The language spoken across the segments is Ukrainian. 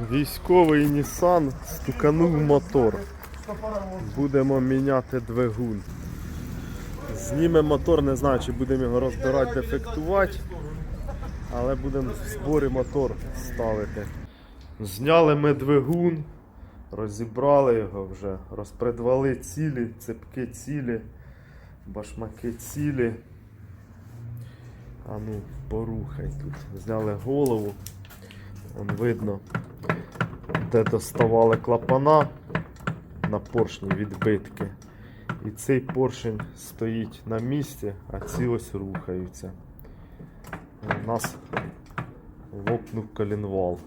Військовий Nissan стуканув мотор. Будемо міняти двигун. Знімемо мотор, не знаю, чи будемо його розбирати, дефектувати, але будемо в зборі мотор ставити. Зняли ми двигун, розібрали його вже, розпредвали цілі, цепки цілі, башмаки цілі. А ну, порухай тут. Зняли голову. Вон видно, де доставали клапана на поршні відбитки. І цей поршень стоїть на місці, а ці ось рухаються. У нас лопнув колінвал.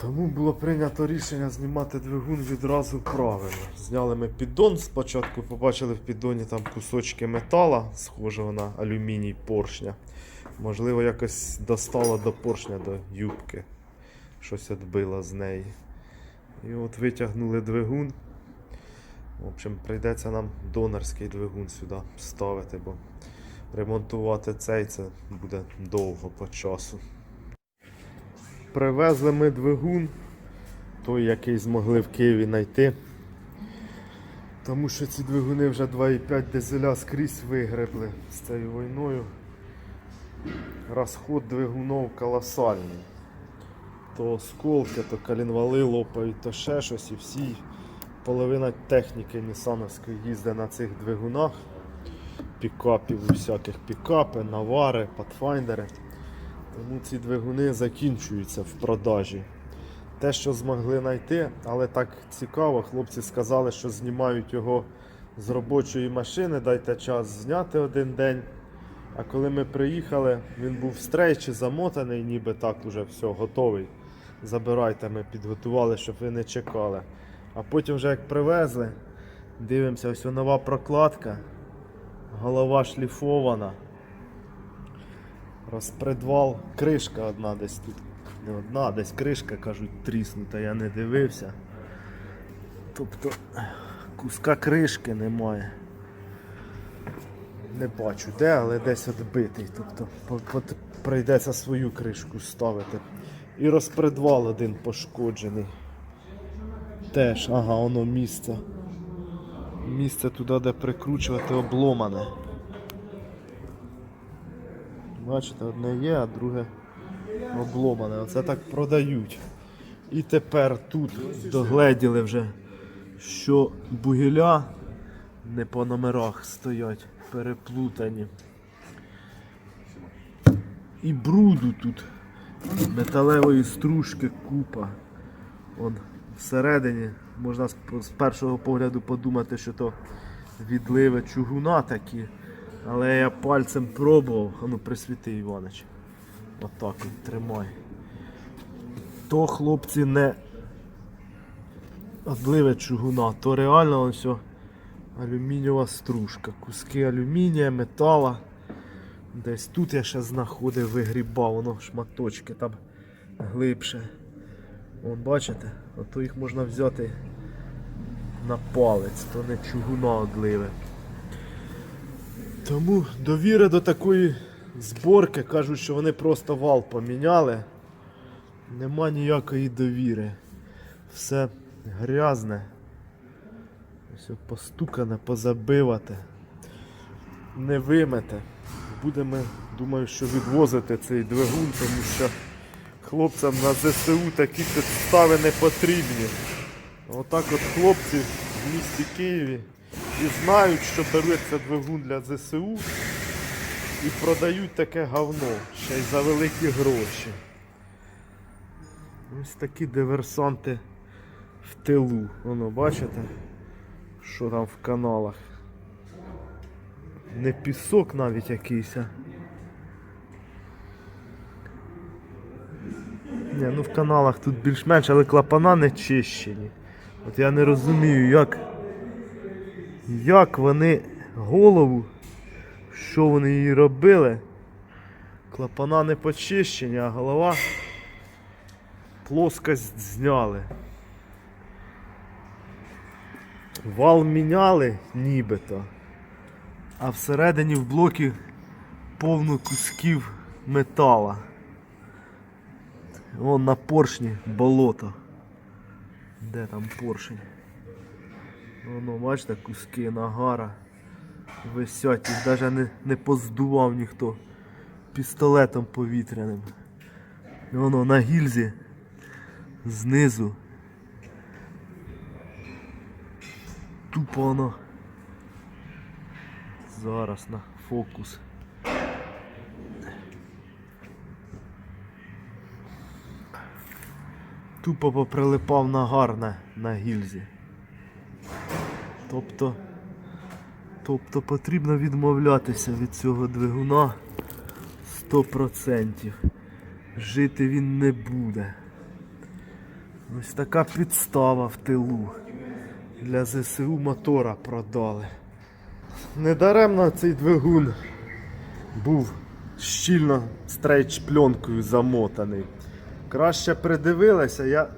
Тому було прийнято рішення знімати двигун відразу правильно. Зняли ми піддон спочатку, побачили в піддоні там кусочки метала, схожого на алюміній поршня. Можливо, якось достало до поршня, до юбки. Щось відбило з неї. І от витягнули двигун. В общем, прийдеться нам донорський двигун сюди ставити, бо ремонтувати цей це буде довго по часу. Привезли ми двигун, той, який змогли в Києві знайти. Тому що ці двигуни вже 2,5 дизеля скрізь вигребли з цією війною. Розход двигунов колосальний. То осколки, то колінвали лопають, то ще щось і всі. Половина техніки Нісановської їздить на цих двигунах. Пікапів, всяких пікапи, навари, патфайндери. Тому ці двигуни закінчуються в продажі. Те, що змогли знайти, але так цікаво, хлопці сказали, що знімають його з робочої машини, дайте час зняти один день. А коли ми приїхали, він був в стрейчі замотаний, ніби так уже все, готовий. Забирайте, ми підготували, щоб ви не чекали. А потім вже як привезли, дивимося, ось нова прокладка, голова шліфована. Розпредвал, кришка одна десь тут. Не одна, десь кришка, кажуть, тріснута, я не дивився. Тобто куска кришки немає. Не бачу де, але десь відбитий. Тобто прийдеться свою кришку ставити. І розпредвал один пошкоджений. Теж, ага, воно місце. Місце туди, де прикручувати обломане. Бачите, одне є, а друге обломане. Оце так продають. І тепер тут догледіли вже, що бугеля не по номерах стоять, переплутані. І бруду тут. Металевої стружки купа. Он всередині можна з першого погляду подумати, що то відливи чугуна такі. Але я пальцем пробував. Ну присвіти, Іванич. Отак от тримай. То хлопці не відливи чугуна, то реально о алюмінієва стружка. Куски алюмінія, метала. Десь тут я ще знаходив, вигрібав, воно шматочки там глибше. Вон бачите? Ото їх можна взяти на палець, то не чугуна одливе. Тому довіри до такої зборки кажуть, що вони просто вал поміняли. Нема ніякої довіри. Все грязне. Все постукане, позабивате. Не вимете. Будемо, думаю, що відвозити цей двигун, тому що хлопцям на ЗСУ такі підстави не потрібні. Отак от хлопці в місті Києві і знають, що береться двигун для ЗСУ і продають таке говно ще й за великі гроші. Ось такі диверсанти в тилу. Воно, бачите, що там в каналах. Не пісок навіть якийсь. Ні, ну в каналах тут більш-менш, але клапана не чищені. От я не розумію, як, як вони голову, що вони її робили. Клапана не почищені, а голова плоскость зняли. Вал міняли нібито, а всередині в блокі повно кусків метала. Вон на поршні болото. Де там поршень? Воно, бачите, куски нагара висять, їх навіть не, не поздував ніхто пістолетом повітряним. Воно на гільзі знизу. Тупо воно. Зараз на фокус. Тупо поприлипав на, на гільзі. Тобто, тобто потрібно відмовлятися від цього двигуна 100%. Жити він не буде. Ось така підстава в тилу. Для ЗСУ мотора продали. Недаремно цей двигун був щільно стрейч пленкою замотаний. Краще придивилися, я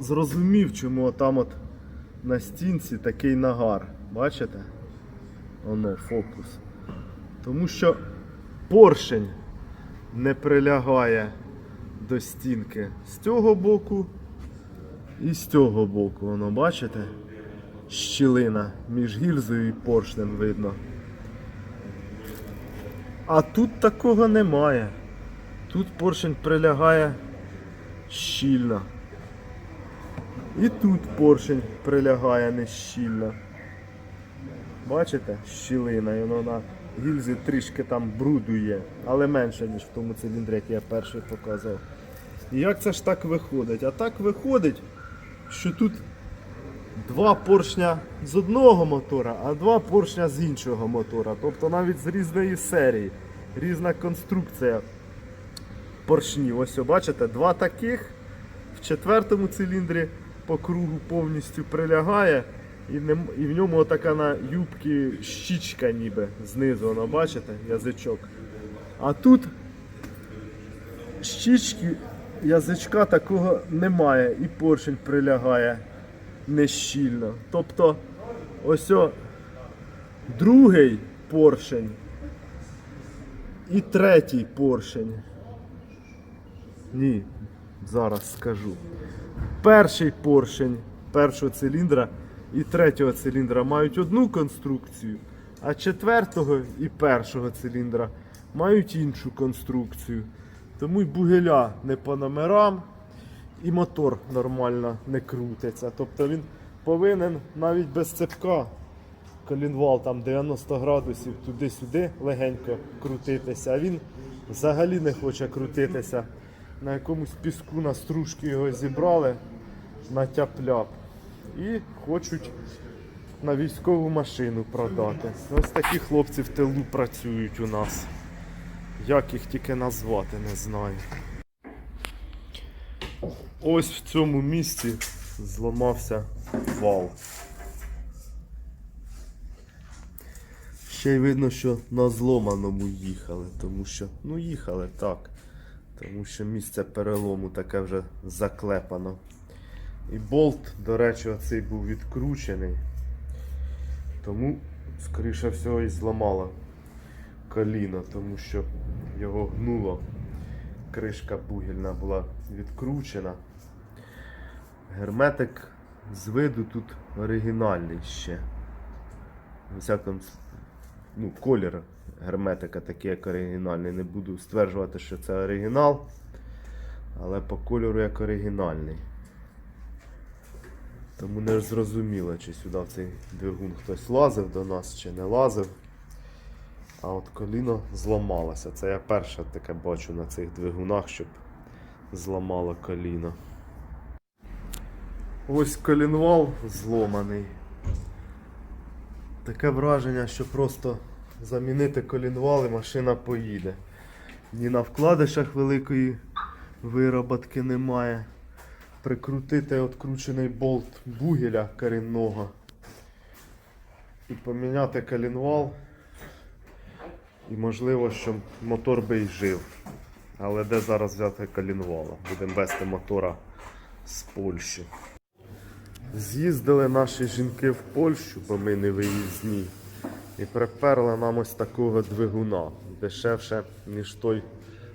зрозумів, чому там от на стінці такий нагар. Бачите? Оно, фокус. Тому що поршень не прилягає до стінки з цього боку і з цього боку. Воно, бачите? Щілина між гільзою і поршнем видно. А тут такого немає. Тут поршень прилягає щільно. І тут поршень прилягає нещільно. Бачите? Щілина, і воно на гільзі трішки там бруду є, але менше, ніж в тому циліндрі, який я перший показав. І як це ж так виходить? А так виходить, що тут два поршня з одного мотора, а два поршня з іншого мотора. Тобто навіть з різної серії, різна конструкція поршнів. Ось бачите, два таких в четвертому циліндрі по кругу повністю прилягає. І, нем- і в ньому така на юбці щічка ніби знизу, воно, бачите, язичок. А тут щічки, язичка такого немає, і поршень прилягає нещільно. Тобто ось о, другий поршень і третій поршень. Ні, зараз скажу. Перший поршень першого циліндра і третього циліндра мають одну конструкцію, а четвертого і першого циліндра мають іншу конструкцію. Тому й бугеля не по номерам, і мотор нормально не крутиться. Тобто він повинен навіть без цепка колінвал там 90 градусів туди-сюди легенько крутитися, а він взагалі не хоче крутитися. На якомусь піску на стружки його зібрали на тяп-ляп і хочуть на військову машину продати. Ось такі хлопці в тилу працюють у нас. Як їх тільки назвати, не знаю. Ось в цьому місці зламався вал. Ще й видно, що на зломаному їхали, тому що, ну їхали так. Тому що місце перелому таке вже заклепано. І болт, до речі, оцей був відкручений. Тому, скоріше всього, і зламало коліно, тому що його гнуло. Кришка бугільна була відкручена. Герметик з виду тут оригінальний ще. У всякому ну, колір герметика такий, як оригінальний. Не буду стверджувати, що це оригінал, але по кольору як оригінальний. Тому не зрозуміло, чи сюди в цей двигун хтось лазив до нас, чи не лазив. А от коліно зламалося. Це я перше таке бачу на цих двигунах, щоб зламало коліно. Ось колінвал зломаний. Таке враження, що просто замінити колінвал і машина поїде. Ні на вкладишах великої вироботки немає. Прикрутити откручений болт бугеля корінного і поміняти колінвал. І можливо, що мотор би й жив. Але де зараз взяти колінвала? Будемо вести мотора з Польщі. З'їздили наші жінки в Польщу, бо ми не виїзні. І приперли нам ось такого двигуна. Дешевше, ніж той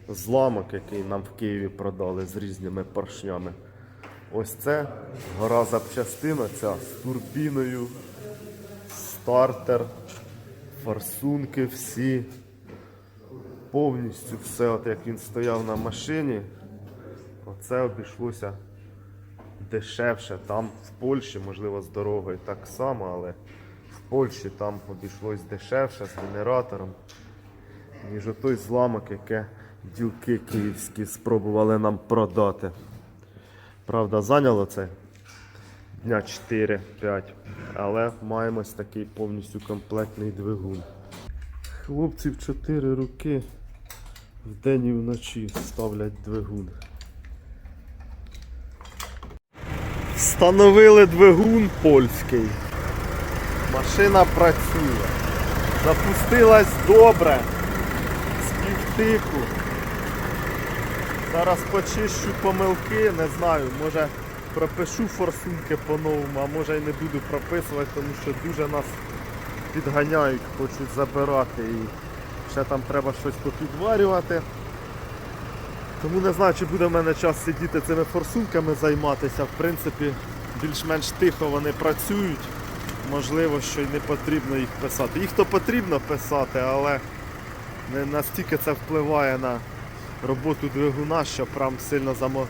зламок, який нам в Києві продали з різними поршнями. Ось це гора запчастина ця з турбіною, стартер, форсунки всі. Повністю все, от як він стояв на машині. Оце обійшлося дешевше. Там в Польщі, можливо, з дорогою так само, але в Польщі там обійшлось дешевше з генератором, ніж отой зламок, яке ділки київські спробували нам продати. Правда, зайняло це дня 4-5, але маємо ось такий повністю комплектний двигун. Хлопці в 4 руки вдень і вночі ставлять двигун. Встановили двигун польський. Машина працює. Запустилась добре. З півтику. Зараз почищу помилки, не знаю, може пропишу форсунки по-новому, а може і не буду прописувати, тому що дуже нас підганяють, хочуть забирати і ще там треба щось попідварювати. Тому не знаю, чи буде в мене час сидіти цими форсунками займатися. В принципі, більш-менш тихо вони працюють. Можливо, що й не потрібно їх писати. Їх то потрібно писати, але не настільки це впливає на роботу двигуна, щоб прям сильно замо...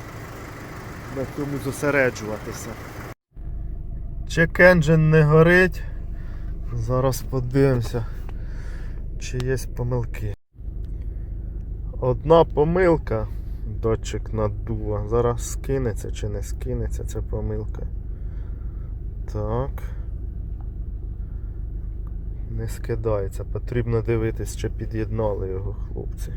на цьому зосереджуватися. Check engine не горить. Зараз подивимося, чи є помилки. Одна помилка, датчик наддува. Зараз скинеться чи не скинеться ця помилка. Так. Не скидається. Потрібно дивитись, чи під'єднали його хлопці.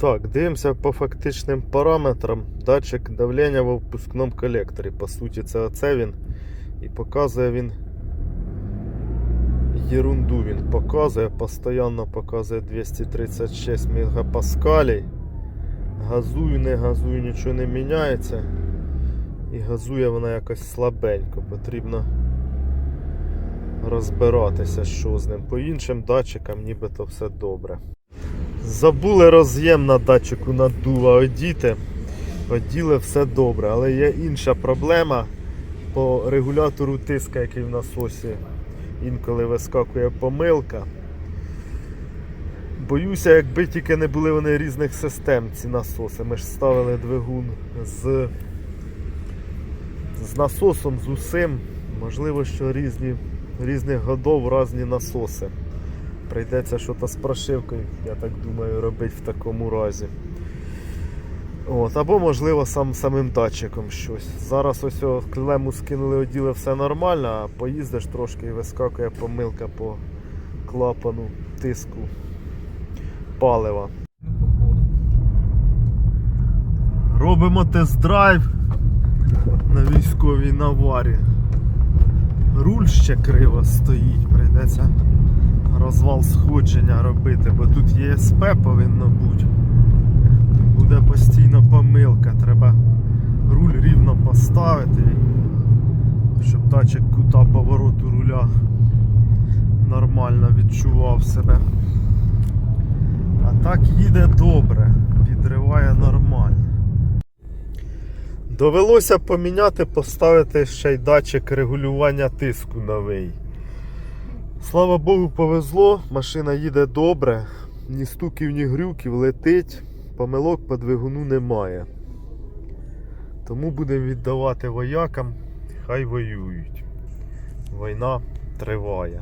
Так, дивимося по фактичним параметрам. Датчик давлення в впускному колекторі. По суті, це оце він. І показує він ерунду він показує, постійно показує 236 мегапаскалей. Газую, не газую, нічого не міняється. І газує вона якось слабенько. Потрібно розбиратися, що з ним. По іншим датчикам нібито все добре. Забули роз'єм на датчику наддува одіти. Оділи все добре, але є інша проблема по регулятору тиска, який в насосі інколи вискакує помилка. Боюся, якби тільки не були вони різних систем, ці насоси. Ми ж ставили двигун з, з насосом, з усім. Можливо, що різні, різних годов різні насоси. Прийдеться щось з прошивкою, я так думаю, робити в такому разі. От, або, можливо, сам, самим датчиком щось. Зараз ось клему скинули, оділи все нормально, а поїздиш трошки і вискакує помилка по клапану тиску палива. Робимо тест-драйв на військовій наварі. Руль ще криво стоїть, прийдеться розвал сходження робити, бо тут ЄСП повинно бути. Буде постійно помилка, треба руль рівно поставити, щоб датчик кута повороту руля нормально відчував себе. Так їде добре, підриває нормально. Довелося поміняти, поставити ще й датчик регулювання тиску новий. Слава Богу, повезло, машина їде добре, ні стуків, ні грюків, летить, помилок по двигуну немає. Тому будемо віддавати воякам, хай воюють. Війна триває.